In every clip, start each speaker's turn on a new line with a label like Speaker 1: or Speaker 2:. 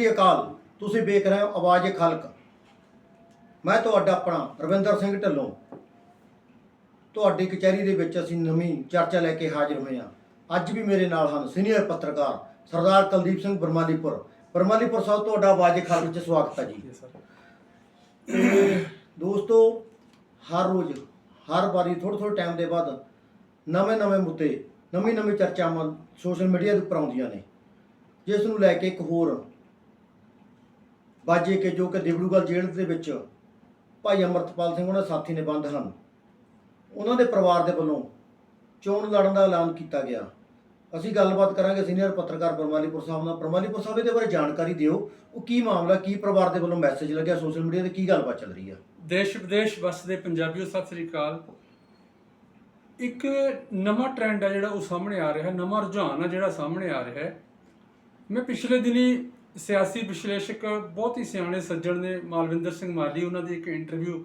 Speaker 1: ਸ੍ਰੀ ਅਕਾਲ। ਤੁਸੀਂ ਵੇਖ ਰਹੇ ਹੋ ਆਵਾਜ਼ ਖਲਕ। ਮੈਂ ਤੁਹਾਡਾ ਆਪਣਾ ਰਵਿੰਦਰ ਸਿੰਘ ਢੱਲੋਂ। ਤੁਹਾਡੀ ਕਚਹਿਰੀ ਦੇ ਵਿੱਚ ਅਸੀਂ ਨਵੀਂ ਚਰਚਾ ਲੈ ਕੇ ਹਾਜ਼ਰ ਹੋਏ ਹਾਂ। ਅੱਜ ਵੀ ਮੇਰੇ ਨਾਲ ਹਨ ਸੀਨੀਅਰ ਪੱਤਰਕਾਰ ਸਰਦਾਰ ਕੁਲਦੀਪ ਸਿੰਘ ਬਰਮਾਲੀਪੁਰ। ਬਰਮਾਲੀਪੁਰ ਸਾਹਿਬ ਤੁਹਾਡਾ ਆਵਾਜ਼ ਖਲਕ ਵਿੱਚ ਸਵਾਗਤ ਹੈ ਜੀ। ਦੋਸਤੋ ਹਰ ਰੋਜ਼ ਹਰ ਵਾਰੀ ਥੋੜ੍ਹੇ ਥੋੜ੍ਹੇ ਟਾਈਮ ਦੇ ਬਾਅਦ ਨਵੇਂ ਨਵੇਂ ਮੁੱਦੇ ਨਵੀਂ ਨਵੀਂ ਚਰਚਾਵਾਂ ਸੋਸ਼ਲ ਮੀਡੀਆ ਦੇ ਉੱਪਰ ਆਉਂਦੀਆਂ ਨੇ। ਜਿਸ ਨੂੰ ਲੈ ਕੇ ਇੱਕ ਹੋਰ ਬਾਜੇ ਕੇ ਜੋ ਕਿ ਦਿਬੜੂਗੜ੍ਹ ਜੇਲ੍ਹ ਦੇ ਵਿੱਚ ਭਾਈ ਅਮਰਤਪਾਲ ਸਿੰਘ ਉਹਨਾਂ ਸਾਥੀ ਨੇ ਬੰਦ ਹਨ। ਉਹਨਾਂ ਦੇ ਪਰਿਵਾਰ ਦੇ ਵੱਲੋਂ ਚੋਣ ਲੜਨ ਦਾ ਐਲਾਨ ਕੀਤਾ ਗਿਆ। ਅਸੀਂ ਗੱਲਬਾਤ ਕਰਾਂਗੇ ਸੀਨੀਅਰ ਪੱਤਰਕਾਰ ਪਰਮਾਲੀਪੁਰ ਸਾਹਿਬ ਨਾਲ। ਪਰਮਾਲੀਪੁਰ ਸਾਹਿਬ, ਇਹਦੇ ਬਾਰੇ ਜਾਣਕਾਰੀ ਦਿਓ। ਉਹ ਕੀ ਮਾਮਲਾ, ਕੀ ਪਰਿਵਾਰ ਦੇ ਵੱਲੋਂ ਮੈਸੇਜ ਲੱਗਿਆ ਸੋਸ਼ਲ ਮੀਡੀਆ ਤੇ, ਕੀ ਗੱਲਬਾਤ ਚੱਲ ਰਹੀ ਆ?
Speaker 2: ਦੇਸ਼ ਵਿਦੇਸ਼ ਵਸਦੇ ਪੰਜਾਬੀਓ, ਸਤਿ ਸ੍ਰੀ ਅਕਾਲ। ਇੱਕ ਨਵਾਂ ਟ੍ਰੈਂਡ ਹੈ ਜਿਹੜਾ ਉਹ ਸਾਹਮਣੇ ਆ ਰਿਹਾ, ਨਵਾਂ ਰੁਝਾਨ ਆ ਜਿਹੜਾ ਸਾਹਮਣੇ ਆ ਰਿਹਾ ਹੈ। ਮੈਂ ਪਿਛਲੇ ਦਿਨੀ ਸਿਆਸੀ ਵਿਸ਼ਲੇਸ਼ਕ ਬਹੁਤ ਹੀ ਸਿਆਣੇ ਸੱਜਣ ਨੇ ਮਾਲਵਿੰਦਰ ਸਿੰਘ ਮਾਲੀ, ਉਹਨਾਂ ਦੀ ਇੱਕ ਇੰਟਰਵਿਊ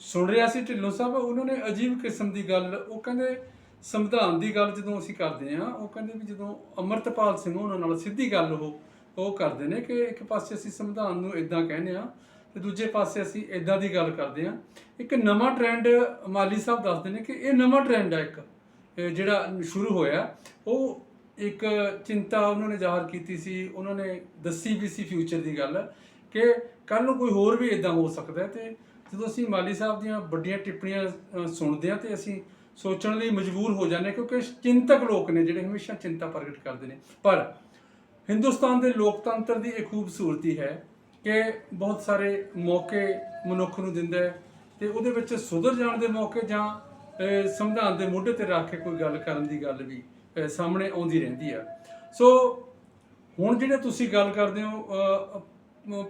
Speaker 2: ਸੁਣ ਰਿਹਾ ਸੀ ਢਿੱਲੋਂ ਸਾਹਿਬ। ਉਹਨਾਂ ਨੇ ਅਜੀਬ ਕਿਸਮ ਦੀ ਗੱਲ, ਉਹ ਕਹਿੰਦੇ ਸੰਵਿਧਾਨ ਦੀ ਗੱਲ ਜਦੋਂ ਅਸੀਂ ਕਰਦੇ ਹਾਂ, ਉਹ ਕਹਿੰਦੇ ਵੀ ਜਦੋਂ ਅਮਰਤਪਾਲ ਸਿੰਘ ਉਹਨਾਂ ਨਾਲ ਸਿੱਧੀ ਗੱਲ ਉਹ ਉਹ ਕਰਦੇ ਨੇ ਕਿ ਇੱਕ ਪਾਸੇ ਅਸੀਂ ਸੰਵਿਧਾਨ ਨੂੰ ਇਦਾਂ ਕਹਿੰਦੇ ਆ ਤੇ ਦੂਜੇ ਪਾਸੇ ਅਸੀਂ ਇਦਾਂ ਦੀ ਗੱਲ ਕਰਦੇ ਆ ਇੱਕ ਨਵਾਂ ਟ੍ਰੈਂਡ ਮਾਲੀ ਸਾਹਿਬ ਦੱਸਦੇ ਨੇ ਕਿ ਇਹ ਨਵਾਂ ਟ੍ਰੈਂਡ ਹੈ ਇੱਕ ਜਿਹੜਾ ਸ਼ੁਰੂ ਹੋਇਆ, ਉਹ ਇੱਕ ਚਿੰਤਾ ਉਹਨਾਂ ਨੇ ਜ਼ਾਹਰ ਕੀਤੀ ਸੀ, ਉਹਨਾਂ ਨੇ ਦੱਸੀ ਵੀ ਸੀ ਫਿਊਚਰ ਦੀ ਗੱਲ, ਕਿ ਕੱਲ ਨੂੰ ਕੋਈ ਹੋਰ ਵੀ ਇਦਾਂ ਹੋ ਸਕਦਾ ਹੈ ਤੇ ਜਦੋਂ ਅਸੀਂ ਮਾਲੀ ਸਾਹਿਬ ਦੀਆਂ ਵੱਡੀਆਂ ਟਿੱਪਣੀਆਂ ਸੁਣਦੇ ਆ ਤੇ ਅਸੀਂ ਸੋਚਣ ਲਈ ਮਜਬੂਰ ਹੋ ਜਾਂਦੇ ਹਾਂ ਕਿਉਂਕਿ ਚਿੰਤਕ ਲੋਕ ਨੇ ਜਿਹੜੇ ਹਮੇਸ਼ਾ ਚਿੰਤਾ ਪ੍ਰਗਟ ਕਰਦੇ ਨੇ। ਪਰ ਹਿੰਦੁਸਤਾਨ ਦੇ ਲੋਕਤੰਤਰ ਦੀ ਇਹ ਖੂਬਸੂਰਤੀ ਹੈ ਕਿ ਬਹੁਤ ਸਾਰੇ ਮੌਕੇ ਮਨੁੱਖ ਨੂੰ ਦਿੰਦਾ ਹੈ ਤੇ ਉਹਦੇ ਵਿੱਚ ਸੁਧਰ ਜਾਣ ਦੇ ਮੌਕੇ ਜਾਂ ਸੰਵਿਧਾਨ ਦੇ ਮੋਢੇ ਤੇ ਰੱਖ ਕੇ ਕੋਈ ਗੱਲ ਕਰਨ ਦੀ ਗੱਲ ਵੀ ਸਾਹਮਣੇ ਆਉਂਦੀ ਰਹਿੰਦੀ ਆ। ਸੋ ਹੁਣ ਜਿਹੜੇ ਤੁਸੀਂ ਗੱਲ ਕਰਦੇ ਹੋ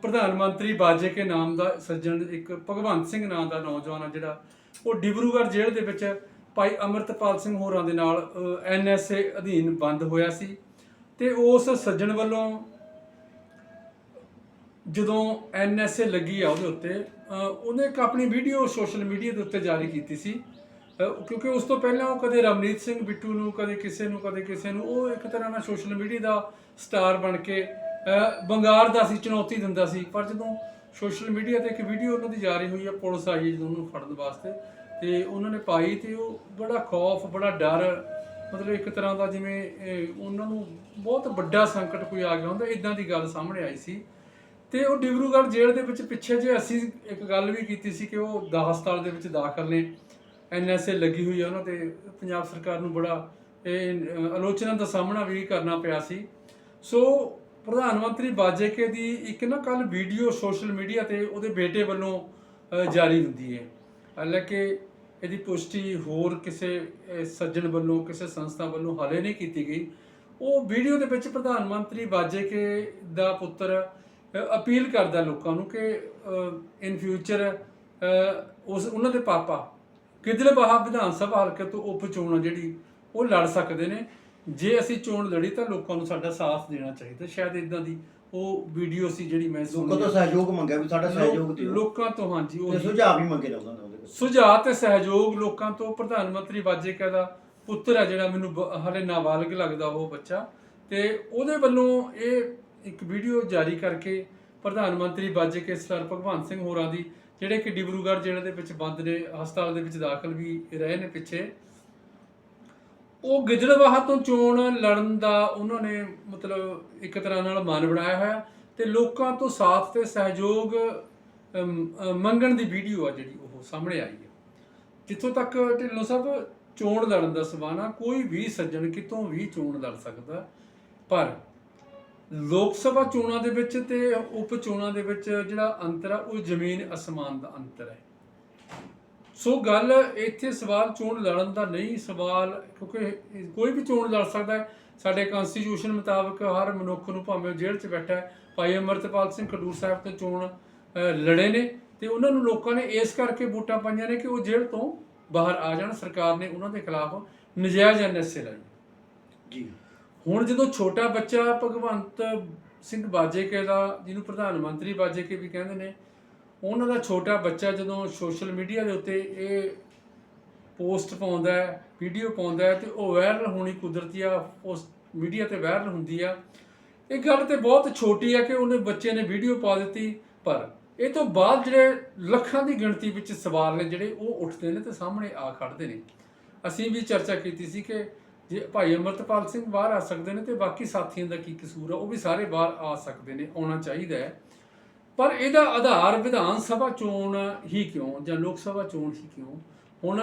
Speaker 2: ਪ੍ਰਧਾਨ ਮੰਤਰੀ ਬਾਜੇ ਕੇ ਨਾਮ ਦਾ ਸੱਜਣ ਇੱਕ ਭਗਵੰਤ ਸਿੰਘ ਨਾਮ ਦਾ ਨੌਜਵਾਨ ਆ ਜਿਹੜਾ, ਉਹ ਡਿਬਰੂਗੜ੍ਹ ਜੇਲ੍ਹ ਦੇ ਵਿੱਚ ਭਾਈ ਅਮਰਤਪਾਲ ਸਿੰਘ ਹੋਰਾਂ ਦੇ ਨਾਲ ਐਨਐਸਏ ਅਧੀਨ ਬੰਦ ਹੋਇਆ ਸੀ ਤੇ ਉਸ ਸੱਜਣ ਵੱਲੋਂ ਜਦੋਂ ਐਨਐਸਏ ਲੱਗੀ ਆ ਉਹਦੇ ਉੱਤੇ ਉਹਨੇ ਇੱਕ ਆਪਣੀ ਵੀਡੀਓ ਸੋਸ਼ਲ ਮੀਡੀਆ ਦੇ ਉੱਤੇ ਜਾਰੀ ਕੀਤੀ ਸੀ। ਕਿਉਂਕਿ ਉਸ ਤੋਂ ਪਹਿਲਾਂ ਉਹ ਕਦੇ ਰਮਨੀਤ ਸਿੰਘ ਬਿੱਟੂ ਨੂੰ, ਕਦੇ ਕਿਸੇ ਨੂੰ, ਕਦੇ ਕਿਸੇ ਨੂੰ, ਉਹ ਇੱਕ ਤਰ੍ਹਾਂ ਨਾਲ ਸੋਸ਼ਲ ਮੀਡੀਆ ਦਾ ਸਟਾਰ ਬਣ ਕੇ, ਅਹ, ਬੰਗਾਰ ਦਾ ਸੀ, ਚੁਣੌਤੀ ਦਿੰਦਾ ਸੀ। ਪਰ ਜਦੋਂ ਸੋਸ਼ਲ ਮੀਡੀਆ ਤੇ ਇੱਕ ਵੀਡੀਓ ਉਹਨਾਂ ਦੀ ਜਾਰੀ ਹੋਈ ਹੈ ਪੁਲਿਸ ਆਈ ਜਦੋਂ ਉਹਨੂੰ ਫੜਨ ਵਾਸਤੇ, ਤੇ ਉਹਨਾਂ ਨੇ ਪਾਈ ਤੇ ਉਹ ਬੜਾ ਖੌਫ, ਬੜਾ ਡਰ, ਮਤਲਬ ਇੱਕ ਤਰ੍ਹਾਂ ਦਾ ਜਿਵੇਂ ਉਹਨਾਂ ਨੂੰ ਬਹੁਤ ਵੱਡਾ ਸੰਕਟ ਕੋਈ ਆ ਗਿਆ ਹੁੰਦਾ ਇਦਾਂ ਦੀ ਗੱਲ ਸਾਹਮਣੇ ਆਈ ਸੀ। ਤੇ ਉਹ ਡਿਬਰੂਗੜ੍ਹ ਜੇਲ੍ਹ ਦੇ ਵਿੱਚ ਪਿੱਛੇ ਜੇ ਅਸੀਂ ਇੱਕ ਗੱਲ ਵੀ ਕੀਤੀ ਸੀ ਕਿ ਉਹ ਦਾਹ ਹਸਪਤਾਲ ਦੇ ਵਿੱਚ ਦਾਖਲ ਨੇ ਐਨਐਸਏ ਲੱਗੀ ਹੋਈ ਹੈ ਉਹਨਾਂ ਤੇ, ਪੰਜਾਬ ਸਰਕਾਰ ਨੂੰ ਬੜਾ ਇਹ ਆਲੋਚਨਾ ਦਾ ਸਾਹਮਣਾ ਵੀ ਕਰਨਾ ਪਿਆ ਸੀ। ਸੋ ਪ੍ਰਧਾਨ ਮੰਤਰੀ ਬਾਜੇਕੇ ਦੀ ਇੱਕ ਨਾ ਕੱਲ ਵੀਡੀਓ ਸੋਸ਼ਲ ਮੀਡੀਆ ਤੇ ਉਹਦੇ ਬੇਟੇ ਵੱਲੋਂ ਜਾਰੀ ਹੁੰਦੀ ਹੈ। ਹਾਲਾਂਕਿ ਇਹਦੀ ਪੁਸ਼ਟੀ ਹੋਰ ਕਿਸੇ ਸੱਜਣ ਵੱਲੋਂ, ਕਿਸੇ ਸੰਸਥਾ ਵੱਲੋਂ ਹਾਲੇ ਨਹੀਂ ਕੀਤੀ ਗਈ। ਉਹ ਵੀਡੀਓ ਦੇ ਵਿੱਚ ਪ੍ਰਧਾਨ ਮੰਤਰੀ ਬਾਜੇਕੇ ਦਾ ਪੁੱਤਰ ਅਪੀਲ ਕਰਦਾ ਲੋਕਾਂ ਨੂੰ ਕਿ ਇਨ ਫਿਊਚਰ ਉਸ, ਉਹਨਾਂ ਦੇ ਪਾਪਾ ਕਿਦਲੇ ਬਾਹਾ ਵਿਧਾਨ ਸਭਾ ਹਲਕੇ ਤੋਂ ਉਪ ਚੋਣ ਜਿਹੜੀ ਉਹ ਲੜ ਸਕਦੇ ਨੇ। ਜੇ ਅਸੀਂ ਚੋਣ ਲੜੀ ਤਾਂ ਲੋਕਾਂ ਨੂੰ ਸਾਡਾ ਸਾਥ ਦੇਣਾ ਚਾਹੀਦਾ। ਸ਼ਾਇਦ ਇਦਾਂ ਦੀ ਉਹ ਵੀਡੀਓ ਸੀ ਜਿਹੜੀ ਮੈਂ
Speaker 1: ਲੋਕਾਂ
Speaker 2: ਸੁਣੀ
Speaker 1: ਤੋਂ ਸਹਿਯੋਗ ਮੰਗਿਆ ਵੀ ਸਾਡਾ ਸਹਿਯੋਗ ਦਿਓ।
Speaker 2: ਲੋਕਾਂ ਤੋਂ ਹਾਂਜੀ
Speaker 1: ਤੇ
Speaker 2: ਉਹ।
Speaker 1: ਸੁਝਾਅ ਵੀ ਮੰਗੇ ਉਹਦੇ ਵਿੱਚ
Speaker 2: ਸੁਝਾਅ ਤੇ ਸਹਿਯੋਗ ਲੋਕਾਂ ਤੋਂ। ਪ੍ਰਧਾਨ ਮੰਤਰੀ ਬਾਜੇਕਾ ਦਾ ਪੁੱਤਰ ਹੈ ਜਿਹੜਾ ਮੈਨੂੰ ਹਾਲੇ ਨਾਬਾਲਗ ਲੱਗਦਾ ਉਹ ਬੱਚਾ। ਤੇ ਉਹਦੇ ਵੱਲੋਂ ਇਹ ਇੱਕ ਵੀਡੀਓ ਜਾਰੀ ਕਰਕੇ ਪ੍ਰਧਾਨ ਮੰਤਰੀ ਬਾਜੇਕੇ ਸਰ ਭਗਵੰਤ ਸਿੰਘ ਹੋਰਾਂ ਦੀ ਜਿਹੜੇ ਕਿ ਡਿਬਰੂਗੜ੍ਹ ਜ਼ਿਲ੍ਹੇ ਦੇ ਵਿੱਚ ਬੰਦ ਨੇ, ਹਸਪਤਾਲ ਦੇ ਵਿੱਚ ਦਾਖਲ ਵੀ ਰਹੇ ਨੇ ਪਿੱਛੇ। ਉਹ ਗਿੱਦੜਬਾਹਾ ਤੋਂ ਚੋਣ ਲੜਨ ਦਾ ਉਹਨਾਂ ਨੇ ਮਤਲਬ ਇੱਕ ਤਰ੍ਹਾਂ ਨਾਲ ਮਨ ਬਣਾਇਆ ਹੋਇਆ ਤੇ ਲੋਕਾਂ ਤੋਂ ਸਾਥ ਤੇ ਸਹਿਯੋਗ ਮੰਗਣ ਦੀ ਵੀਡੀਓ ਆ ਜਿਹੜੀ ਉਹ ਸਾਹਮਣੇ ਆਈ ਹੈ। ਜਿੱਥੋਂ ਤੱਕ ਢਿੱਲੋਂ ਸਾਹਿਬ, ਚੋਣ ਲੜਨ ਦਾ ਸਵਾਲ ਆ, ਕੋਈ ਵੀ ਸੱਜਣ ਕਿਤੋਂ ਵੀ ਚੋਣ ਲੜ ਸਕਦਾ, ਪਰ ਲੋਕ ਸਭਾ ਚੋਣਾਂ ਦੇ ਵਿੱਚ ਤੇ ਉਪ ਚੋਣਾਂ ਦੇ ਵਿੱਚ ਜਿਹੜਾ ਅੰਤਰ ਆ, ਉਹ ਜ਼ਮੀਨ ਅਸਮਾਨ ਦਾ ਅੰਤਰ ਹੈ। ਸੋ ਗੱਲ ਇੱਥੇ ਸਵਾਲ ਚੋਣ ਲੜਨ ਦਾ ਨਹੀਂ, ਸਵਾਲ ਕਿਉਂਕਿ ਕੋਈ ਵੀ ਚੋਣ ਲੜ ਸਕਦਾ ਹੈ, ਸਾਡੇ ਕਨਸਟੀਟਿਊਸ਼ਨ ਮੁਤਾਬਕ ਹਰ ਮਨੁੱਖ ਨੂੰ ਭਾਵੇਂ ਉਹ ਜੇਲ੍ਹ 'ਚ ਬੈਠਾ ਹੈ, ਭਾਈ ਅਮਰਤਪਾਲ ਸਿੰਘ ਖਡੂਰ ਸਾਹਿਬ ਤੋਂ ਚੋਣ ਲੜੇ ਨੇ ਤੇ ਉਹਨਾਂ ਨੂੰ ਲੋਕਾਂ ਨੇ ਇਸ ਕਰਕੇ ਵੋਟਾਂ ਪਾਈਆਂ ਨੇ ਕਿ ਉਹ ਜੇਲ੍ਹ ਤੋਂ ਬਾਹਰ ਆ ਜਾਣ, ਸਰਕਾਰ ਨੇ ਉਹਨਾਂ ਦੇ ਖਿਲਾਫ ਨਜਾਇਜ਼ ਐਨਐਸਏ ਲਾਈ
Speaker 1: ਜੀ।
Speaker 2: ਹੁਣ ਜਦੋਂ ਛੋਟਾ ਬੱਚਾ ਭਗਵੰਤ ਸਿੰਘ ਬਾਜੇਕੇ ਦਾ, ਜਿਹਨੂੰ ਪ੍ਰਧਾਨ ਮੰਤਰੀ ਬਾਜੇਕੇ ਵੀ ਕਹਿੰਦੇ ਨੇ, ਉਹਨਾਂ ਦਾ ਛੋਟਾ ਬੱਚਾ ਜਦੋਂ ਸੋਸ਼ਲ ਮੀਡੀਆ ਦੇ ਉੱਤੇ ਇਹ ਪੋਸਟ ਪਾਉਂਦਾ ਹੈ, ਵੀਡੀਓ ਪਾਉਂਦਾ ਹੈ ਤੇ ਉਹ ਵਾਇਰਲ ਹੋਣੀ ਕੁਦਰਤੀ ਆ, ਉਸ ਮੀਡੀਆ ਤੇ ਵਾਇਰਲ ਹੁੰਦੀ ਆ, ਇਹ ਗੱਲ ਤੇ ਬਹੁਤ ਛੋਟੀ ਆ ਕਿ ਉਹਨੇ ਬੱਚੇ ਨੇ ਵੀਡੀਓ ਪਾ ਦਿੱਤੀ, ਪਰ ਇਹ ਤੋਂ ਬਾਅਦ ਜਿਹੜੇ ਲੱਖਾਂ ਦੀ ਗਿਣਤੀ ਵਿੱਚ ਸਵਾਲ ਨੇ ਜਿਹੜੇ ਉਹ ਉੱਠਦੇ ਨੇ ਤੇ ਸਾਹਮਣੇ ਆ ਖੜਦੇ ਨੇ। ਅਸੀਂ ਵੀ ਚਰਚਾ ਕੀਤੀ ਸੀ ਕਿ ਜੇ ਭਾਈ ਅਮਰਤਪਾਲ ਸਿੰਘ ਬਾਹਰ ਆ ਸਕਦੇ ਨੇ ਤੇ ਬਾਕੀ ਸਾਥੀਆਂ ਦਾ ਕੀ ਕਸੂਰ ਆ, ਉਹ ਵੀ ਸਾਰੇ ਬਾਹਰ ਆ ਸਕਦੇ ਨੇ, ਆਉਣਾ ਚਾਹੀਦਾ ਹੈ। ਪਰ ਇਹਦਾ ਆਧਾਰ ਵਿਧਾਨ ਸਭਾ ਚੋਣ ਹੀ ਕਿਉਂ, ਜਾਂ ਲੋਕ ਸਭਾ ਚੋਣ ਹੀ ਕਿਉਂ? ਹੁਣ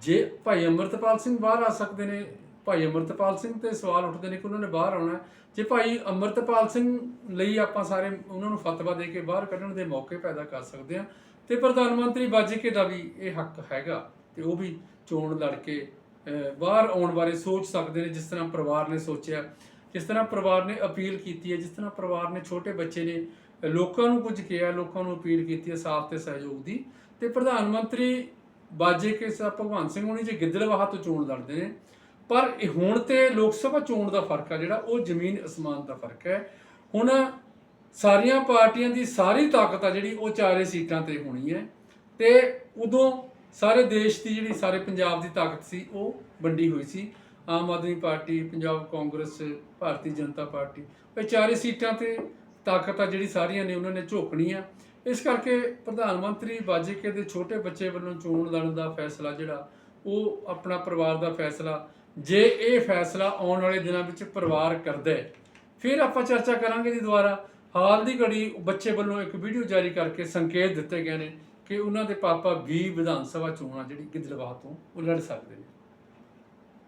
Speaker 2: ਜੇ ਭਾਈ ਅਮਰਤਪਾਲ ਸਿੰਘ ਬਾਹਰ ਆ ਸਕਦੇ ਨੇ, ਭਾਈ ਅਮਰਤਪਾਲ ਸਿੰਘ ਤੇ ਸਵਾਲ ਉੱਠਦੇ ਨੇ ਕਿ ਉਹਨਾਂ ਨੇ ਬਾਹਰ ਆਉਣਾ ਜੇ ਭਾਈ ਅਮਰਤਪਾਲ ਸਿੰਘ ਲਈ ਆਪਾਂ ਸਾਰੇ ਉਹਨਾਂ ਨੂੰ ਫਤਵਾ ਦੇ ਕੇ ਬਾਹਰ ਕੱਢਣ ਦੇ ਮੌਕੇ ਪੈਦਾ ਕਰ ਸਕਦੇ ਹਾਂ, ਤੇ ਪ੍ਰਧਾਨ ਮੰਤਰੀ ਬਾਜੀਕੇ ਦਾ ਵੀ ਇਹ ਹੱਕ ਹੈਗਾ, ਤੇ ਉਹ ਵੀ ਚੋਣ ਲੜ ਕੇ ਬਾਹਰ ਆਉਣ ਬਾਰੇ ਸੋਚ ਸਕਦੇ ਨੇ, ਜਿਸ ਤਰ੍ਹਾਂ ਪਰਿਵਾਰ ਨੇ ਸੋਚਿਆ, ਜਿਸ ਤਰ੍ਹਾਂ ਪਰਿਵਾਰ ਨੇ ਅਪੀਲ ਕੀਤੀ ਹੈ, ਜਿਸ ਤਰ੍ਹਾਂ ਪਰਿਵਾਰ ਨੇ ਛੋਟੇ ਬੱਚੇ ਨੇ ਲੋਕਾਂ ਨੂੰ ਕੁਝ ਕਿਹਾ, ਲੋਕਾਂ ਨੂੰ ਅਪੀਲ ਕੀਤੀ ਹੈ ਸਾਥ ਤੇ ਸਹਿਯੋਗ ਦੀ। ਤੇ ਪ੍ਰਧਾਨ ਮੰਤਰੀ ਬਾਜੇ ਕੇ ਸਾਹਿਬ ਭਗਵੰਤ ਸਿੰਘ ਹੋਣੀ ਜੇ ਗਿੱਦੜਵਾਹਾ ਤੋਂ ਚੋਣ ਲੜਦੇ ਨੇ, ਪਰ ਇਹ ਹੁਣ ਤੇ ਲੋਕ ਸਭਾ ਚੋਣ ਦਾ ਫ਼ਰਕ ਆ ਜਿਹੜਾ, ਉਹ ਜ਼ਮੀਨ ਅਸਮਾਨ ਦਾ ਫ਼ਰਕ ਹੈ। ਹੁਣ ਸਾਰੀਆਂ ਪਾਰਟੀਆਂ ਦੀ ਸਾਰੀ ਤਾਕਤ ਆ ਜਿਹੜੀ, ਉਹ ਚਾਰੇ ਸੀਟਾਂ ਤੇ ਹੋਣੀ ਹੈ। ਤੇ ਉਦੋਂ ਸਾਰੇ ਦੇਸ਼ ਦੀ ਜਿਹੜੀ ਸਾਰੇ ਪੰਜਾਬ ਦੀ ਤਾਕਤ ਸੀ, ਉਹ ਵੰਡੀ ਹੋਈ ਸੀ। ਆਮ ਆਦਮੀ ਪਾਰਟੀ, ਪੰਜਾਬ ਕਾਂਗਰਸ, ਭਾਰਤੀ ਜਨਤਾ ਪਾਰਟੀ, ਇਹ ਚਾਰੇ ਸੀਟਾਂ ਤੇ ਤਾਕਤ ਆ ਜਿਹੜੀ ਸਾਰੀਆਂ ਨੇ, ਉਹਨਾਂ ਨੇ ਝੋਕਣੀ ਆ ਇਸ ਕਰਕੇ ਪ੍ਰਧਾਨ ਮੰਤਰੀ ਬਾਜੀਕੇ ਦੇ ਛੋਟੇ ਬੱਚੇ ਵੱਲੋਂ ਚੋਣ ਲੜਨ ਦਾ ਫੈਸਲਾ ਜਿਹੜਾ, ਉਹ ਆਪਣਾ ਪਰਿਵਾਰ ਦਾ ਫੈਸਲਾ, ਜੇ ਇਹ ਫੈਸਲਾ ਆਉਣ ਵਾਲੇ ਦਿਨਾਂ ਵਿੱਚ ਪਰਿਵਾਰ ਕਰਦਾ ਹੈ, ਫਿਰ ਆਪਾਂ ਚਰਚਾ ਕਰਾਂਗੇ ਜੀ ਦੁਬਾਰਾ। ਹਾਲ ਦੀ ਘੜੀ ਬੱਚੇ ਵੱਲੋਂ ਇੱਕ ਵੀਡੀਓ ਜਾਰੀ ਕਰਕੇ ਸੰਕੇਤ ਦਿੱਤੇ ਗਏ ਨੇ। ਕਿ ਉਹਨਾਂ ਦੇ ਪਾਪਾ ਵੀ ਵਿਧਾਨ ਸਭਾ ਚੋਣਾਂ ਜਿਹੜੀ ਗਿੱਦੜਬਾਹ ਤੋਂ ਉਹ ਲੜ ਸਕਦੇ ਨੇ।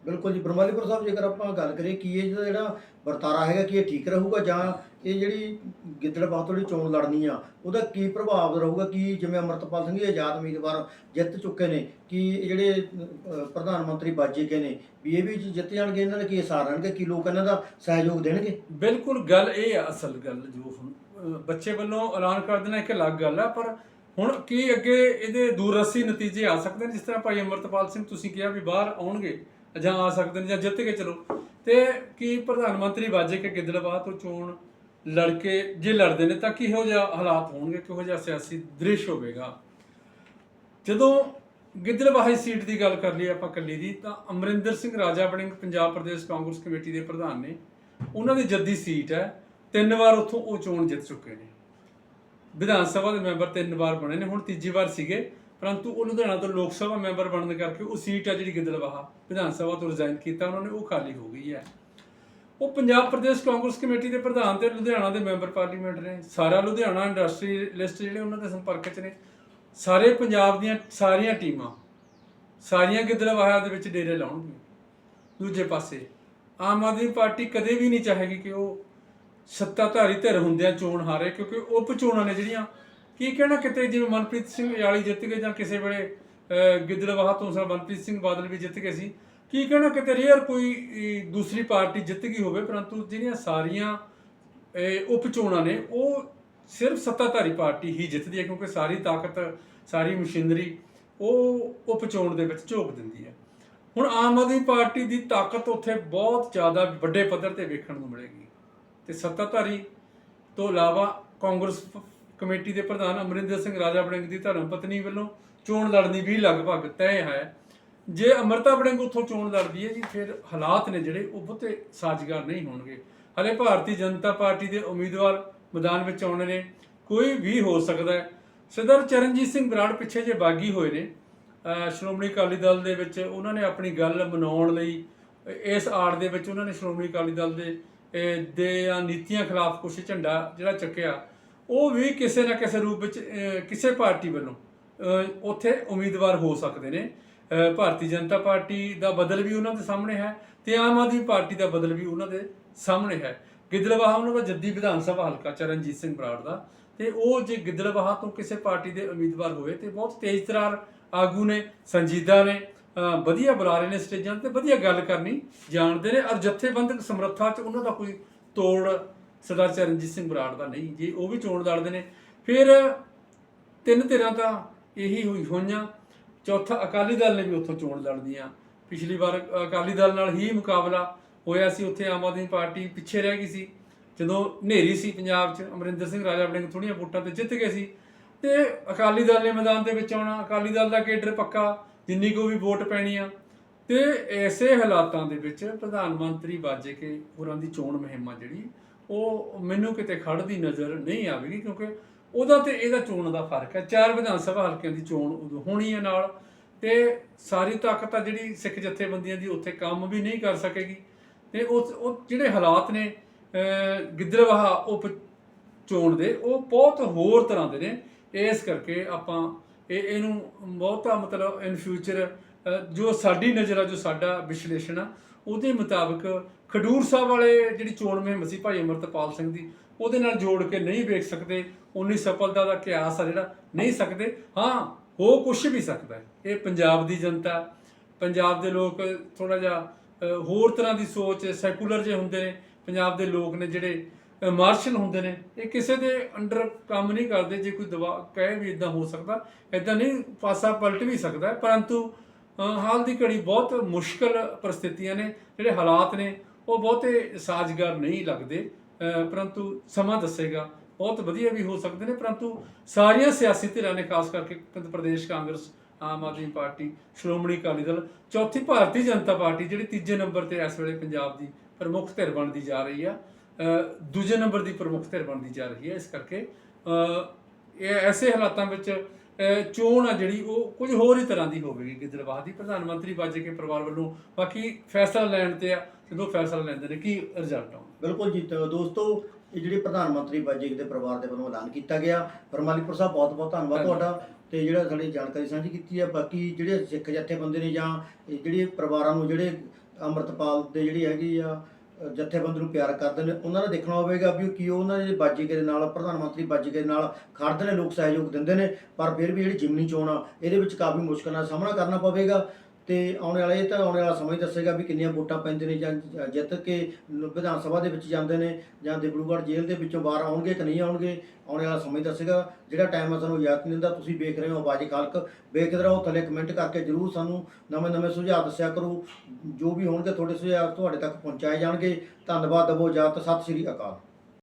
Speaker 1: ਬਿਲਕੁਲ ਜੀ ਬਰਮਾਲੀਪੁਰ ਸਾਹਿਬ ਜੇਕਰ ਆਪਾਂ ਗੱਲ ਕਰੀਏ ਕੀ ਇਹ ਜਿਹੜਾ- ਵਰਤਾਰਾ ਹੈਗਾ ਕੀ ਇਹ ਠੀਕ ਰਹੂਗਾ ਜਾਂ ਇਹ ਜਿਹੜੀ ਗਿੱਦੜਬਾਹ ਤੋਂ ਜਿਹੜੀ ਚੋਣ ਲੜਨੀ ਆ ਉਹਦਾ ਕੀ ਪ੍ਰਭਾਵ ਰਹੂਗਾ? ਕੀ ਜਿਵੇਂ ਅਮਰਤਪਾਲ ਸਿੰਘ ਜੀ ਆਜ਼ਾਦ ਉਮੀਦਵਾਰ ਜਿੱਤ ਚੁੱਕੇ ਨੇ ਕੀ ਇਹ ਜਿਹੜੇ ਪ੍ਰਧਾਨ ਮੰਤਰੀ ਬਾਜੇ ਕੇ ਨੇ ਵੀ ਇਹ ਵੀ ਜਿੱਤ ਜਾਣਗੇ ਇਹਨਾਂ ਨੇ ਕੀ ਸਾਰਨਗੇ ਕੀ ਲੋਕ ਇਹਨਾਂ ਦਾ ਸਹਿਯੋਗ ਦੇਣਗੇ?
Speaker 2: ਬਿਲਕੁਲ ਗੱਲ ਇਹ ਆ ਅਸਲ ਗੱਲ ਜੋ ਹੁਣ ਬੱਚੇ ਵੱਲੋਂ ਐਲਾਨ ਕਰ ਦੇਣਾ ਇੱਕ ਅਲੱਗ ਗੱਲ ਆ ਪਰ ਹੁਣ ਕੀ ਅੱਗੇ ਇਹਦੇ ਦੂਰਰਸੀ ਨਤੀਜੇ ਆ ਸਕਦੇ ਨੇ? ਜਿਸ ਤਰ੍ਹਾਂ ਭਾਈ ਅਮਰਤਪਾਲ ਸਿੰਘ ਤੁਸੀਂ ਕਿਹਾ ਵੀ ਬਾਹਰ ਆਉਣਗੇ ਜਾਂ ਆ ਸਕਦੇ ਨੇ ਜਾਂ ਜਿੱਤ ਕੇ ਚਲੋ। ਤੇ ਕੀ ਪ੍ਰਧਾਨ ਮੰਤਰੀ ਬਾਜੇ ਕੇ ਗਿੱਦੜਬਾਹ ਤੋਂ ਚੋਣ ਲੜ ਕੇ ਜੇ ਲੜਦੇ ਨੇ ਤਾਂ ਕਿਹੋ ਜਿਹਾ ਹਾਲਾਤ ਹੋਣਗੇ? ਕਿਹੋ ਜਿਹਾ ਸਿਆਸੀ ਦ੍ਰਿਸ਼ ਹੋਵੇਗਾ? ਜਦੋਂ ਗਿੱਦੜਵਾਹੀ ਸੀਟ ਦੀ ਗੱਲ ਕਰ ਲਈ ਆਪਾਂ ਕੱਲੀ ਦੀ, ਤਾਂ ਅਮਰਿੰਦਰ ਸਿੰਘ ਰਾਜਾ ਵੜਿੰਗ ਪੰਜਾਬ ਪ੍ਰਦੇਸ਼ ਕਾਂਗਰਸ ਕਮੇਟੀ ਦੇ ਪ੍ਰਧਾਨ ਨੇ। ਉਹਨਾਂ ਦੀ ਜੱਦੀ ਸੀਟ ਹੈ। ਤਿੰਨ ਵਾਰ ਉੱਥੋਂ ਉਹ ਚੋਣ ਜਿੱਤ ਚੁੱਕੇ ਨੇ। ਵਿਧਾਨ ਸਭਾ ਦੇ ਮੈਂਬਰ ਤਿੰਨ ਵਾਰ ਬਣੇ ਨੇ, ਹੁਣ ਤੀਜੀ ਵਾਰ ਸੀਗੇ। ਪਰੰਤੂ ਉਹ ਲੁਧਿਆਣਾ ਤੋਂ ਲੋਕ ਸਭਾ ਮੈਂਬਰ ਬਣਨ ਕਰਕੇ ਉਹ ਸੀਟ ਆ ਜਿਹੜੀ ਗਿੱਦੜਬਾਹਾ ਵਿਧਾਨ ਸਭਾ ਤੋਂ ਰਿਜ਼ਾਈਨ ਕੀਤਾ, ਉਹਨਾਂ ਨੇ, ਉਹ ਖਾਲੀ ਹੋ ਗਈ ਹੈ। ਉਹ ਪੰਜਾਬ ਪ੍ਰਦੇਸ਼ ਕਾਂਗਰਸ ਕਮੇਟੀ ਦੇ ਪ੍ਰਧਾਨ ਤੇ ਲੁਧਿਆਣਾ ਦੇ ਮੈਂਬਰ ਪਾਰਲੀਮੈਂਟ ਨੇ। ਸਾਰਾ ਲੁਧਿਆਣਾ ਇੰਡਸਟਰੀ ਲਿਸਟ ਜਿਹੜੇ ਉਹਨਾਂ ਦੇ ਸੰਪਰਕ 'ਚ ਨੇ। ਸਾਰੇ ਪੰਜਾਬ ਦੀਆਂ ਸਾਰੀਆਂ ਟੀਮਾਂ, ਸਾਰੀਆਂ ਗਿੱਦੜਬਾਹਾ ਦੇ ਵਿੱਚ ਡੇਰੇ ਲਾਉਣਗੀਆਂ। ਦੂਜੇ ਪਾਸੇ, ਆਮ ਆਦਮੀ ਪਾਰਟੀ ਕਦੇ ਵੀ ਨਹੀਂ ਚਾਹੇਗੀ ਕਿ ਉਹ ਸੱਤਾਧਾਰੀ ਧਿਰ ਹੁੰਦਿਆਂ ਚੋਣ ਹਾਰੇ, ਕਿਉਂਕਿ ਉਪ ਚੋਣਾਂ ਨੇ ਜਿਹੜੀਆਂ, ਕੀ ਕਹਿਣਾ ਕਿਤੇ ਜਿਵੇਂ ਮਨਪ੍ਰੀਤ ਸਿੰਘ ਯਾਲੀ ਜਿੱਤ ਗਏ ਜਾਂ ਕਿਸੇ ਵੇਲੇ ਗਿੱਦੜਵਾਹ ਤੋਂ ਸਰ ਮਨਪ੍ਰੀਤ ਸਿੰਘ ਬਾਦਲ ਵੀ ਜਿੱਤ ਗਏ ਸੀ। ਕੀ ਕਹਿਣਾ ਕਿਤੇ ਰੇਅਰ ਕੋਈ ਦੂਸਰੀ ਪਾਰਟੀ ਜਿੱਤ ਗਈ ਹੋਵੇ, ਪਰੰਤੂ ਜਿਹੜੀਆਂ ਸਾਰੀਆਂ ਉਪ ਚੋਣਾਂ ਨੇ, ਉਹ ਸਿਰਫ ਸੱਤਾਧਾਰੀ ਪਾਰਟੀ ਹੀ ਜਿੱਤਦੀ ਹੈ, ਕਿਉਂਕਿ ਸਾਰੀ ਤਾਕਤ, ਸਾਰੀ ਮਸ਼ੀਨਰੀ ਉਹ ਉਪ ਚੋਣ ਦੇ ਵਿੱਚ ਝੋਕ ਦਿੰਦੀ ਹੈ। ਹੁਣ ਆਮ ਆਦਮੀ ਪਾਰਟੀ ਦੀ ਤਾਕਤ ਉੱਥੇ ਬਹੁਤ ਜ਼ਿਆਦਾ ਵੱਡੇ ਪੱਧਰ ਤੇ ਵੇਖਣ ਨੂੰ ਮਿਲੇਗੀ। ਤੇ ਸੱਤਾਧਾਰੀ ਤੋਂ ਇਲਾਵਾ ਕਾਂਗਰਸ ਕਮੇਟੀ ਦੇ ਪ੍ਰਧਾਨ ਅਮਰਿੰਦਰ ਸਿੰਘ ਰਾਜਾ ਵੜਿੰਗ ਦੀ ਧਰਮ ਪਤਨੀ ਵੱਲੋਂ ਚੋਣ ਲੜਨੀ ਵੀ ਲਗਭਗ ਤੈਅ ਹੈ। ਜੇ ਅਮਰਤਾ ਵੜਿੰਗ ਉੱਥੋਂ ਚੋਣ ਲੜਦੀ ਹੈ ਜੀ, ਫਿਰ ਹਾਲਾਤ ਨੇ ਜਿਹੜੇ ਉਹ ਬਹੁਤੇ ਸਾਜ਼ਗਾਰ ਨਹੀਂ ਹੋਣਗੇ। ਹਲੇ ਭਾਰਤੀ ਜਨਤਾ ਪਾਰਟੀ ਦੇ ਉਮੀਦਵਾਰ ਮੈਦਾਨ ਵਿੱਚ ਆਉਣੇ ਨੇ, ਕੋਈ ਵੀ ਹੋ ਸਕਦਾ ਹੈ। ਸਰਦਾਰ ਚਰਨਜੀਤ ਸਿੰਘ ਬਰਾੜ ਪਿੱਛੇ ਜੇ ਬਾਗੀ ਹੋਏ ਨੇ ਸ਼੍ਰੋਮਣੀ ਅਕਾਲੀ ਦਲ ਦੇ ਵਿੱਚ ਉਹਨਾਂ ਨੇ ਆਪਣੀ ਗੱਲ ਮਨਾਉਣ ਲਈ, ਇਸ ਆੜ ਦੇ ਵਿੱਚ ਉਹਨਾਂ ਨੇ ਸ਼੍ਰੋਮਣੀ ਅਕਾਲੀ ਦਲ ਦੇ ਦੇ ਜਾਂ ਨੀਤੀਆਂ ਖਿਲਾਫ ਕੁਛ ਝੰਡਾ ਜਿਹੜਾ ਚੱਕਿਆ, ਉਹ ਵੀ ਕਿਸੇ ਨਾ ਕਿਸੇ ਰੂਪ ਵਿੱਚ ਕਿਸੇ ਪਾਰਟੀ ਵੱਲੋਂ ਉੱਥੇ ਉਮੀਦਵਾਰ ਹੋ ਸਕਦੇ ਨੇ। ਭਾਰਤੀ ਜਨਤਾ ਪਾਰਟੀ ਦਾ ਬਦਲ ਵੀ ਉਹਨਾਂ ਦੇ ਸਾਹਮਣੇ ਹੈ ਤੇ ਆਮ ਆਦਮੀ ਪਾਰਟੀ ਦਾ ਬਦਲ ਵੀ ਉਹਨਾਂ ਦੇ ਸਾਹਮਣੇ ਹੈ। ਗਿੱਦੜਬਾਹਾ ਉਹਨਾਂ ਦਾ ਜੱਦੀ ਵਿਧਾਨ ਸਭਾ ਹਲਕਾ ਚਰਨਜੀਤ ਸਿੰਘ ਬਰਾੜ ਦਾ। ਤੇ ਉਹ ਜੇ ਗਿੱਦੜਬਾਹਾ ਤੋਂ ਕਿਸੇ ਪਾਰਟੀ ਦੇ ਉਮੀਦਵਾਰ ਹੋਏ ਤੇ ਬਹੁਤ ਤੇਜ਼ ਤਰਾਰ ਆਗੂ ਨੇ, ਸੰਜੀਦਾ ਨੇ ਅਹ ਵਧੀਆ ਬੁਲਾਰੇ ਨੇ ਸਟੇਜਾਂ ਤੇ, ਵਧੀਆ ਗੱਲ ਕਰਨੀ ਜਾਣਦੇ ਨੇ ਔਰ ਜਥੇਬੰਦਕ ਸਮਰੱਥਾ 'ਚ ਉਹਨਾਂ ਦਾ ਕੋਈ ਤੋੜ ਸਰਦਾਰ ਚਰਨਜੀਤ ਸਿੰਘ ਬਰਾੜ ਦਾ ਨਹੀਂ। ਜੇ ਉਹ ਵੀ ਚੋਣ ਲੜਦੇ ਨੇ, ਫਿਰ ਤਿੰਨ ਧਿਰਾਂ ਤਾਂ ਇਹੀ ਹੋਈ ਹੋਈਆਂ। ਚੌਥਾ ਅਕਾਲੀ ਦਲ ਨੇ ਵੀ ਉੱਥੋਂ ਚੋਣ ਲੜਦੀਆਂ ਪਿਛਲੀ ਵਾਰ ਅਕਾਲੀ ਦਲ ਨਾਲ ਹੀ ਮੁਕਾਬਲਾ ਹੋਇਆ ਸੀ, ਉੱਥੇ ਆਮ ਆਦਮੀ ਪਾਰਟੀ ਪਿੱਛੇ ਰਹਿ ਗਈ ਸੀ। ਜਦੋਂ ਹਨੇਰੀ ਸੀ ਪੰਜਾਬ 'ਚ, ਅਮਰਿੰਦਰ ਸਿੰਘ ਰਾਜਾ ਵੜਿੰਗ ਥੋੜੀਆਂ ਵੋਟਾਂ ਤੇ ਜਿੱਤ ਗਏ ਸੀ। ਤੇ ਅਕਾਲੀ ਦਲ ਨੇ ਮੈਦਾਨ ਦੇ ਵਿੱਚ ਆਉਣਾ, ਅਕਾਲੀ ਦਲ ਦਾ ਕੇਡਰ ਪੱਕਾ ਜਿੰਨੀ ਕੋ ਵੀ ਵੋਟ ਪੈਣੀ ਆ। ਤੇ ਐਸੇ ਹਾਲਾਤਾਂ ਦੇ ਵਿੱਚ ਪ੍ਰਧਾਨ ਮੰਤਰੀ ਬਾਜੇ ਕੇ ਹੋਰਾਂ ਦੀ ਚੋਣ ਮੁਹਿੰਮ ਆ ਜਿਹੜੀ ਉਹ ਮੈਨੂੰ ਕਿਤੇ ਖੜਦੀ ਨਜ਼ਰ ਨਹੀਂ ਆਵੇਗੀ ਕਿਉਂਕਿ ਉਹਦਾ ਤੇ ਇਹਦਾ ਚੋਣ ਦਾ ਫ਼ਰਕ ਹੈ। ਚਾਰ ਵਿਧਾਨ ਸਭਾ ਹਲਕਿਆਂ ਦੀ ਚੋਣ ਉਦੋਂ ਹੋਣੀ ਹੈ ਨਾਲ ਤੇ ਸਾਰੀ ਤਾਕਤ ਆ ਜਿਹੜੀ ਸਿੱਖ ਜਥੇਬੰਦੀਆਂ ਦੀ ਉੱਥੇ ਕੰਮ ਵੀ ਨਹੀਂ ਕਰ ਸਕੇਗੀ। ਤੇ ਉਸ ਉਹ ਜਿਹੜੇ ਹਾਲਾਤ ਨੇ ਅਹ, ਉਪ ਚੋਣ ਦੇ ਉਹ ਬਹੁਤ ਹੋਰ ਤਰ੍ਹਾਂ ਦੇ ਨੇ। ਇਸ ਕਰਕੇ ਆਪਾਂ ਇਹ ਇਹਨੂੰ ਬਹੁਤਾ ਮਤਲਬ ਇਨ ਫਿਊਚਰ ਜੋ ਸਾਡੀ ਨਜ਼ਰ ਆ, ਜੋ ਸਾਡਾ ਵਿਸ਼ਲੇਸ਼ਣ ਆ, ਉਹਦੇ ਮੁਤਾਬਕ ਖਡੂਰ ਸਾਹਿਬ ਵਾਲੇ ਜਿਹੜੀ ਚੋਣ ਮੁਹਿੰਮ ਸੀ ਭਾਈ ਅਮਰਤਪਾਲ ਸਿੰਘ ਦੀ, ਉਹਦੇ ਨਾਲ ਜੋੜ ਕੇ ਨਹੀਂ ਵੇਖ ਸਕਦੇ, ਉਨੀ ਸਫਲਤਾ ਦਾ ਕਿਆਸ ਆ ਜਿਹੜਾ, ਨਹੀਂ ਸਕਦੇ। ਹਾਂ, ਹੋ ਕੁਝ ਵੀ ਸਕਦਾ ਇਹ ਪੰਜਾਬ ਦੀ ਜਨਤਾ, ਪੰਜਾਬ ਦੇ ਲੋਕ ਥੋੜਾ ਜਿਹਾ ਹੋਰ ਤਰ੍ਹਾਂ ਦੀ ਸੋਚ ਸੈਕੂਲਰ ਜੇ ਹੁੰਦੇ ਨੇ, ਪੰਜਾਬ ਦੇ ਲੋਕ ਨੇ ਜਿਹੜੇ ਮਾਰਸ਼ਲ ਹੁੰਦੇ ਨੇ। ਇਹ ਕਿਸੇ ਦੇ ਅੰਡਰ ਕੰਮ ਨਹੀਂ ਕਰਦੇ, ਜੇ ਕੋਈ ਦਵਾ ਕਹੇ ਵੀ ਇਦਾਂ ਹੋ ਸਕਦਾ ਇਦਾਂ ਨਹੀਂ ਪਾਸਾ ਪਲਟ ਵੀ ਸਕਦਾ ਪਰੰਤੂ ਹਾਲ ਦੀ ਘੜੀ ਬਹੁਤ ਮੁਸ਼ਕਲ ਪਰਿਸਥਿਤੀਆਂ ਨੇ, ਜਿਹੜੇ ਹਾਲਾਤ ਨੇ, ਉਹ ਬਹੁਤੇ ਸਾਜ਼ਗਾਰ ਨਹੀਂ ਲੱਗਦੇ ਪਰੰਤੂ ਸਮਾਂ ਦੱਸੇਗਾ। ਬਹੁਤ ਵਧੀਆ ਵੀ ਹੋ ਸਕਦੇ ਨੇ, ਪਰੰਤੂ ਸਾਰੀਆਂ ਸਿਆਸੀ ਧਿਰਾਂ ਨੇ, ਖਾਸ ਕਰਕੇ ਪ੍ਰਦੇਸ਼ ਕਾਂਗਰਸ, ਆਮ ਆਦਮੀ ਪਾਰਟੀ, ਸ਼੍ਰੋਮਣੀ ਅਕਾਲੀ ਦਲ, ਚੌਥੀ ਭਾਰਤੀ ਜਨਤਾ ਪਾਰਟੀ, ਜਿਹੜੀ ਤੀਜੇ ਨੰਬਰ ਤੇ ਇਸ ਵੇਲੇ ਪੰਜਾਬ ਦੀ ਪ੍ਰਮੁੱਖ ਧਿਰ ਬਣਦੀ ਜਾ ਰਹੀ ਆ ਦੂਜੇ ਨੰਬਰ ਦੀ ਪ੍ਰਮੁੱਖ ਧਿਰ ਬਣਦੀ ਜਾ ਰਹੀ ਹੈ, ਇਸ ਕਰਕੇ ਇਹ ਐਸੇ ਹਾਲਾਤਾਂ ਵਿੱਚ ਚੋਣ ਆ ਜਿਹੜੀ, ਉਹ ਕੁਝ ਹੋਰ ਹੀ ਤਰ੍ਹਾਂ ਦੀ ਹੋਵੇਗੀ ਗਿੱਦੜਬਾਹ ਦੀ। ਪ੍ਰਧਾਨ ਮੰਤਰੀ ਬਾਜੇ ਕੇ ਪਰਿਵਾਰ ਵੱਲੋਂ ਬਾਕੀ ਫੈਸਲਾ ਲੈਣ ਤੇ ਆ ਜਦੋਂ ਫੈਸਲਾ ਲੈਂਦੇ ਨੇ। ਕੀ ਰਿਜ਼ਲਟ ਆਉਂਦਾ
Speaker 1: ਬਿਲਕੁਲ ਜੀ ਦੋਸਤੋ, ਇਹ ਜਿਹੜੇ ਪ੍ਰਧਾਨ ਮੰਤਰੀ ਬਾਜੇਕ ਦੇ ਪਰਿਵਾਰ ਦੇ ਵੱਲੋਂ ਐਲਾਨ ਕੀਤਾ ਗਿਆ ਪਰਮਾਲੀਪੁਰ ਸਾਹਿਬ ਬਹੁਤ ਬਹੁਤ ਧੰਨਵਾਦ ਤੁਹਾਡਾ ਤੇ ਜਿਹੜਾ ਸਾਡੀ ਜਾਣਕਾਰੀ ਸਾਂਝੀ ਕੀਤੀ ਹੈ ਬਾਕੀ ਜਿਹੜੇ ਸਿੱਖ ਜਥੇਬੰਦੀ ਨੇ ਜਾਂ ਜਿਹੜੇ ਪਰਿਵਾਰਾਂ ਨੂੰ ਜਿਹੜੇ ਅੰਮ੍ਰਿਤਪਾਲ ਦੇ ਜਿਹੜੀ ਹੈਗੀ ਆ ਜਥੇਬੰਦ ਨੂੰ ਪਿਆਰ ਕਰਦੇ ਨੇ। ਉਹਨਾਂ ਨੇ ਦੇਖਣਾ ਹੋਵੇਗਾ ਵੀ ਉਹ ਕੀ ਉਹਨਾਂ ਦੇ ਬਾਜੀਕੇ ਦੇ ਨਾਲ, ਪ੍ਰਧਾਨ ਮੰਤਰੀ ਬਾਜੀਕੇ ਦੇ ਨਾਲ ਖੜਦੇ ਨੇ, ਲੋਕ ਸਹਿਯੋਗ ਦਿੰਦੇ ਨੇ। ਪਰ ਫਿਰ ਵੀ ਜਿਹੜੀ ਜਿਮਨੀ ਚੋਣ ਆ, ਇਹਦੇ ਵਿੱਚ ਕਾਫੀ ਮੁਸ਼ਕਲਾਂ ਦਾ ਸਾਹਮਣਾ ਕਰਨਾ ਪਵੇਗਾ। ਤੇ ਆਉਣ ਵਾਲੇ, ਇਹ ਤਾਂ ਆਉਣ ਵਾਲਾ ਸਮਾਂ ਹੀ ਦੱਸੇਗਾ ਵੀ ਕਿੰਨੀਆਂ ਵੋਟਾਂ ਪੈਂਦੇ ਨੇ ਜਾਂ ਜਿੱਤ ਕੇ ਵਿਧਾਨ ਸਭਾ ਦੇ ਵਿੱਚ ਜਾਂਦੇ ਨੇ ਜਾਂ ਦਿਬੜੂਗੜ੍ਹ ਜੇਲ੍ਹ ਦੇ ਵਿੱਚੋਂ ਬਾਹਰ ਆਉਣਗੇ ਕਿ ਨਹੀਂ ਆਉਣਗੇ, ਆਉਣ ਵਾਲਾ ਸਮਾਂ ਹੀ ਦੱਸੇਗਾ। ਜਿਹੜਾ ਟਾਈਮ ਹੈ ਸਾਨੂੰ ਯਾਦ ਨਹੀਂ ਦਿੰਦਾ ਤੁਸੀਂ ਵੇਖ ਰਹੇ ਹੋ ਆਵਾਜ਼ ਖਾਲਕ ਵੇਖਦੇ ਰਹੋ, ਥੱਲੇ ਕਮੈਂਟ ਕਰਕੇ ਜਰੂਰ ਸਾਨੂੰ ਨਵੇਂ ਨਵੇਂ ਸੁਝਾਅ ਦੱਸਿਆ ਕਰੋ। ਜੋ ਵੀ ਹੋਣਗੇ, ਤੁਹਾਡੇ ਸੁਝਾਅ ਤੁਹਾਡੇ ਤੱਕ ਪਹੁੰਚਾਏ ਜਾਣਗੇ। ਧੰਨਵਾਦ, ਦਵੋ ਜਾਤ ਸਤਿ ਸ੍ਰੀ ਅਕਾਲ।